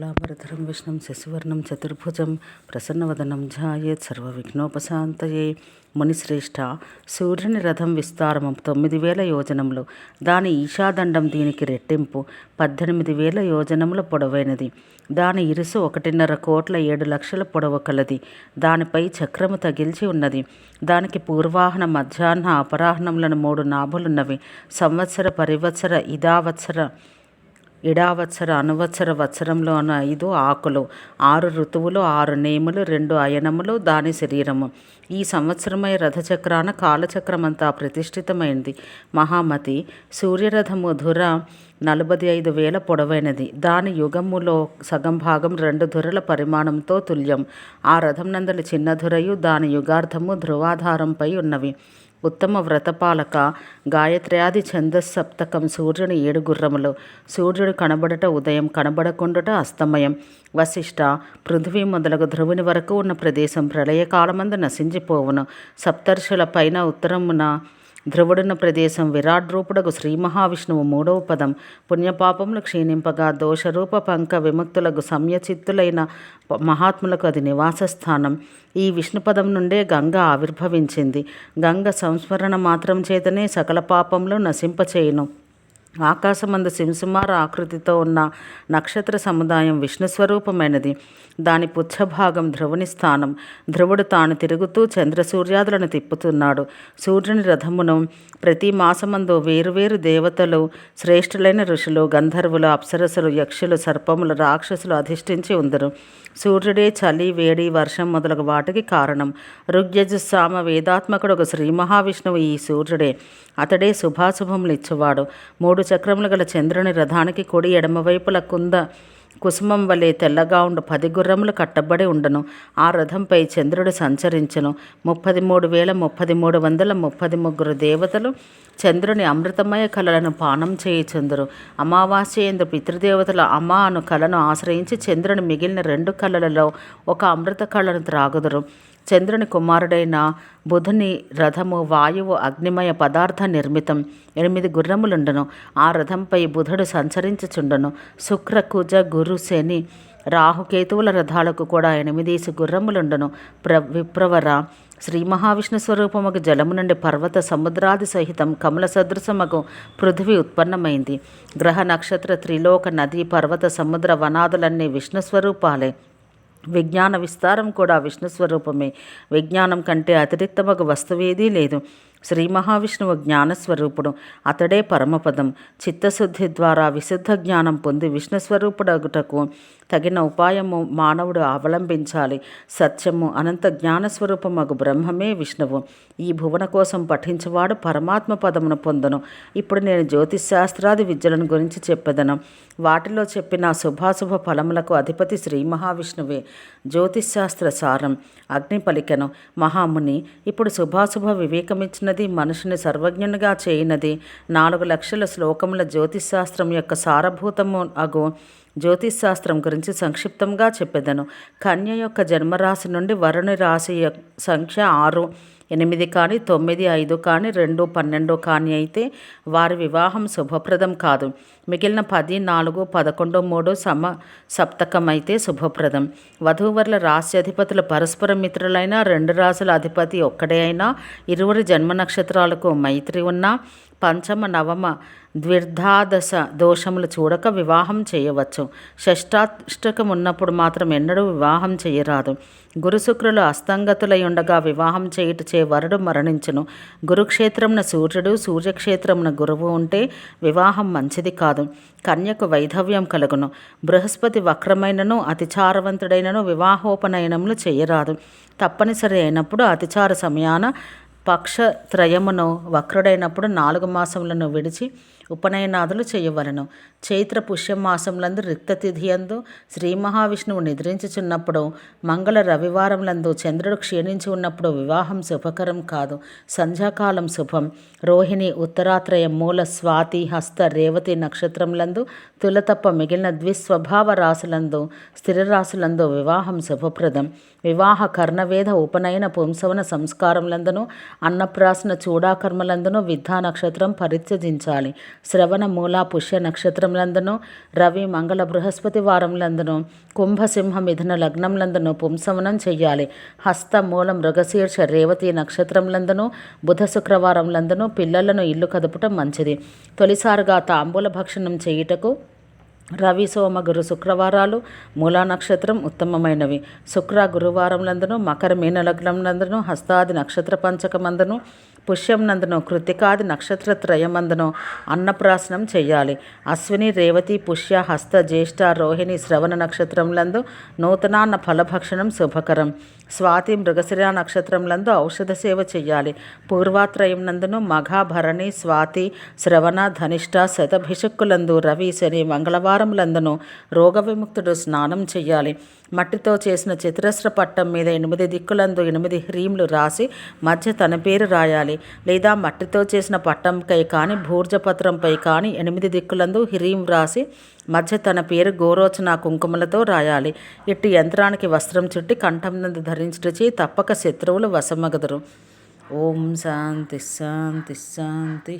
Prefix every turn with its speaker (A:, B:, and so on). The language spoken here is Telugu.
A: శుక్లాంబరధరం విష్ణుం శశివర్ణం చతుర్భుజం ప్రసన్నవదనం సర్వ సర్వవిఘ్నోపశాంతయే మునిశ్రేష్ఠ సూర్యుని రథం విస్తారము తొమ్మిది వేల యోజనములు. దాని ఈశాదండం దీనికి రెట్టింపు పద్దెనిమిది వేల యోజనముల పొడవైనది. దాని ఇరుసు ఒకటిన్నర కోట్ల ఏడు లక్షల పొడవు కలది. దానిపై చక్రము తగిల్చి ఉన్నది. దానికి పూర్వాహన మధ్యాహ్న అపరాహ్నములను మూడు నాభులున్నవి. సంవత్సర పరివత్సర ఇదావత్సర ఇడావత్సర అనువత్సర వత్సరంలో ఐదు ఆకులు ఆరు ఋతువులు ఆరు నేములు రెండు అయనములు దాని శరీరము. ఈ సంవత్సరమై రథచక్రాన కాలచక్రమంతా ప్రతిష్ఠితమైంది. మహామతి సూర్యరథము ధుర నలభై ఐదు వేల పొడవైనది. దాని యుగములో సగం భాగం రెండు ధురల పరిమాణంతో తుల్యం. ఆ రథం నందలి చిన్న ధురయు దాని యుగార్థము ధృవాధారంపై ఉన్నవి. ఉత్తమ వ్రతపాలక గాయత్ర్యాది ఛందస్సప్తకం సూర్యుని ఏడు గుర్రములు. సూర్యుడు కనబడట ఉదయం కనబడకుండుట అస్తమయం. వశిష్ట పృథ్వీ మొదలగు ధ్రువుని వరకు ఉన్న ప్రదేశం ప్రళయకాలమందు నశించిపోవును. సప్తర్షుల పైన ఉత్తరమున ధ్రువుడున్న ప్రదేశం విరాట్ రూపుడకు శ్రీ మహావిష్ణువు మూడవ పదం. పుణ్యపాపములు క్షీణింపగా దోషరూప పంక విముక్తులకు సంయచిత్తులైన మహాత్ములకు అది నివాస స్థానం ఈ విష్ణుపదం నుండే గంగ ఆవిర్భవించింది. గంగ సంస్మరణ మాత్రం చేతనే సకల పాపములు నశింపచేయును. ఆకాశమందు సింసుమార ఆకృతితో ఉన్న నక్షత్ర సముదాయం విష్ణు స్వరూపమైనది. దాని పుచ్చభాగం ధ్రువుని స్థానం. ధ్రువుడు తాను తిరుగుతూ చంద్రసూర్యాదులను తిప్పుతున్నాడు. సూర్యుని రథమును ప్రతి మాసమందు వేరువేరు దేవతలు శ్రేష్ఠులైన ఋషులు గంధర్వులు అప్సరసులు యక్షులు సర్పములు రాక్షసులు అధిష్ఠించి ఉందరు. సూర్యుడే చలి వేడి వర్షం మొదలగు వాటికి కారణం. ఋగ్యజుస్సామ వేదాత్మకుడు ఒక శ్రీ మహావిష్ణువు ఈ సూర్యుడే. అతడే శుభాశుభములు ఇచ్చేవాడు మూడు చక్రములు గల చంద్రుని రథానికి కుడి ఎడమవైపుల కుంద కుసుమం వలె తెల్లగా ఉండు. పది గుర్రములు కట్టబడి ఉండను. ఆ రథంపై చంద్రుడు సంచరించను. ముప్పది మూడు వేల ముప్పది మూడు వందల ముప్పది ముగ్గురు దేవతలు చంద్రుని అమృతమయ కళలను పానం చేయుచుందరు. అమావాస్య ఎందు పితృదేవతల అమా అను కళను ఆశ్రయించి చంద్రుని మిగిలిన రెండు కళలలో ఒక అమృత కళను త్రాగుదురు. చంద్రుని కుమారుడైన బుధుని రథము వాయువు అగ్నిమయ పదార్థ నిర్మితం. ఎనిమిది గుర్రములుండను. ఆ రథంపై బుధుడు సంచరించుచుండను. శుక్ర కుజ గురు శని రాహుకేతువుల రథాలకు కూడా ఎనిమిదేసి గుర్రములుండను ప్ర విప్రవర శ్రీ మహావిష్ణు స్వరూపముకు జలము నుండి పర్వత సముద్రాది సహితం కమల సదృశమగు పృథివీ ఉత్పన్నమైంది. గ్రహ నక్షత్ర త్రిలోక నది పర్వత సముద్ర వనాదులన్నీ విష్ణు స్వరూపాలే. విజ్ఞాన విస్తారం కూడా విష్ణు స్వరూపమే. విజ్ఞానం కంటే అతిరిక్తమగు వస్తువేదీ లేదు. శ్రీ మహావిష్ణువు జ్ఞానస్వరూపుడు అతడే పరమపదం. చిత్తశుద్ధి ద్వారా విశుద్ధ జ్ఞానం పొంది విష్ణు స్వరూపుడగుటకు తగిన ఉపాయము మానవుడు అవలంబించాలి. సత్యము అనంత జ్ఞానస్వరూపమగు బ్రహ్మమే విష్ణువు. ఈ భువన కోసం పఠించేవాడు పరమాత్మ పదమును పొందను. ఇప్పుడు నేను జ్యోతిశాస్త్రాది విద్యలను గురించి చెప్పెదను. వాటిలో చెప్పిన శుభాశుభ ఫలములకు అధిపతి శ్రీ మహావిష్ణువే. జ్యోతిశాస్త్ర సారం. అగ్ని పలికెను. మహాముని ఇప్పుడు శుభాశుభ వివేకమిచ్చినది మనుషుని సర్వజ్ఞునిగా చేయినది. నాలుగు లక్షల శ్లోకముల జ్యోతిశాస్త్రం యొక్క సారభూతము అగు జ్యోతిశాస్త్రం గురించి సంక్షిప్తంగా చెప్పెదను. కన్య యొక్క జన్మరాశి నుండి వరుణి రాశి సంఖ్య ఆరు. ఎనిమిది కానీ తొమ్మిది ఐదు కానీ రెండు పన్నెండు కానీ అయితే వారి వివాహం శుభప్రదం కాదు. మిగిలిన పది నాలుగు పదకొండు మూడు సమ సప్తకం అయితే శుభప్రదం. వధూవరుల రాశి అధిపతులు పరస్పర మిత్రులైన రెండు రాశుల అధిపతి ఒక్కడే అయినా ఇరువురి జన్మ నక్షత్రాలకు మైత్రి ఉన్నా పంచమ నవమ ద్విర్ధాదశ దోషములు చూడక వివాహం చేయవచ్చు. షష్టాష్టకం ఉన్నప్పుడు మాత్రం ఎన్నడూ వివాహం చేయరాదు. గురుశుక్రులు అస్తంగతులై ఉండగా వివాహం చేయుటచే వరుడు మరణించును. గురుక్షేత్రమున సూర్యుడు సూర్యక్షేత్రమున గురువు ఉంటే వివాహం మంచిది కాదు. కన్యకు వైధవ్యం కలుగును. బృహస్పతి వక్రమైనను అతిచారవంతుడైనను వివాహోపనయనములు చేయరాదు. తప్పనిసరి అయినప్పుడు అతిచార సమయాన పక్షత్రయమును వక్రుడైనప్పుడు నాలుగు మాసములను విడిచి ఉపనయనాదులు చేయవలను. చైత్ర పుష్యమాసములందు రిక్తతిథియందు శ్రీ మహావిష్ణువు నిద్రించుచున్నప్పుడు మంగళ రవివారములందు చంద్రుడు క్షీణించి ఉన్నప్పుడు వివాహం శుభకరం కాదు సంధ్యాకాలం శుభం. రోహిణి ఉత్తరాత్రయం మూల స్వాతి హస్త రేవతి నక్షత్రములందు తులతప్ప మిగిలిన ద్విస్వభావ రాశులందు స్థిర రాశులందు వివాహం శుభప్రదం. వివాహ కర్ణవేద ఉపనయన పుంసవన సంస్కారములందును అన్నప్రాసన చూడాకర్మలందును విద్యా నక్షత్రం పరిత్యజించాలి. శ్రవణ మూల పుష్య నక్షత్రములందును రవి మంగళ బృహస్పతి వారములందును కుంభసింహ మిథున లగ్నములందును పుంసవనం చెయ్యాలి. హస్త మూల మృగశీర్ష రేవతి నక్షత్రములందును బుధ శుక్రవారములందును పిల్లలను ఇల్లు కదుపటం మంచిది. తొలిసారిగా తాంబూల భక్షణం చేయుటకు రవి సోమ గురు శుక్రవారాలు మూలా నక్షత్రం ఉత్తమమైనవి. శుక్ర గురువారములందును మకర మీన లగ్నములందును హస్తాది నక్షత్ర పంచకమందును పుష్యంనందును కృతికాది నక్షత్ర త్రయమందును అన్నప్రాసనం చేయాలి అశ్విని రేవతి పుష్య హస్త జ్యేష్ఠ రోహిణి శ్రవణ నక్షత్రంలందు నూతనాన్న ఫలభక్షణం శుభకరం. స్వాతి మృగశిర నక్షత్రంలందు ఔషధ సేవ చేయాలి పూర్వాత్రయం నందును మఘాభరణి స్వాతి శ్రవణ ధనిష్ట శతభిషక్కులందు రవి శని మంగళవారంలందును రోగ విముక్తుడు స్నానం చేయాలి మట్టితో చేసిన చతురస్ర పట్టం మీద ఎనిమిది దిక్కులందు ఎనిమిది హ్రీంలు రాసి మధ్య తన పేరు రాయాలి. లేదా మట్టితో చేసిన పట్టంపై కానీ భూర్జపత్రంపై కానీ ఎనిమిది దిక్కులందు హ్రీం రాసి మధ్య తన పేరు గోరోచన కుంకుమలతో రాయాలి. ఇట్టి యంత్రానికి వస్త్రం చుట్టి కంఠం నందు ధరించుటచి తప్పక శత్రువులు వశమగదురు. ఓం శాంతి శాంతి శాంతి.